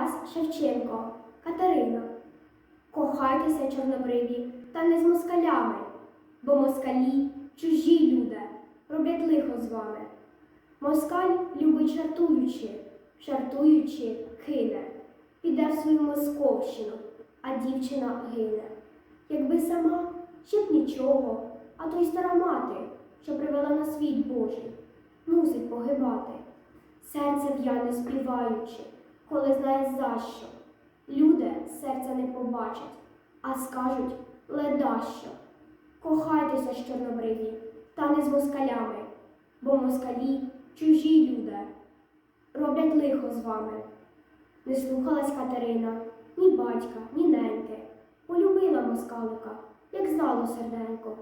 Тарас Шевченко, Катерина. Кохайтеся, чорнобриві, та не з москалями, бо москалі чужі люди, роблять лихо з вами. Москаль любить жартуючи, жартуючи, кине, піде в свою московщину, а дівчина гине. Якби сама, ще б нічого, а то й стара мати, що привела на світ Божий, мусить погибати. Серце в'яне співаючи, коли знає за що. Люди серця не побачать, а скажуть ледащо. Кохайтеся з чорнобриві, та не з москалями, бо москалі чужі люди, роблять лихо з вами. Не слухалась Катерина ні батька, ні неньки. Полюбила москалика, як знало серденько.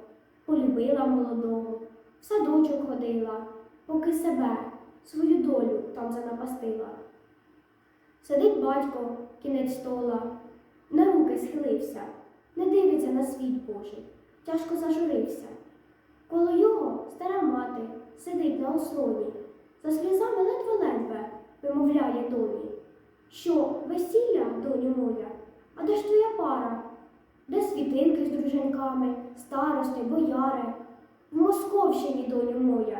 Полюбила молодого, в садочок ходила, поки себе, свою долю там занапастила. Сидить батько, кінець стола, на руки схилився, не дивиться на світ Божий, тяжко зажурився. Коло його стара мати сидить на ослоні, за сльозами ледве-ледве вимовляє доні. Що, весілля, доню моя, а де ж твоя пара? Де світинки з дружинками, старости, бояри? В Московщині, доню моя,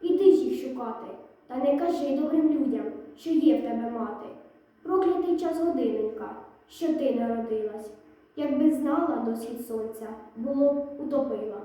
іди ж їх шукати, та не кажи добрим людям, що є в тебе мати. Що ти народилась, якби знала до схід сонця, було б утопила.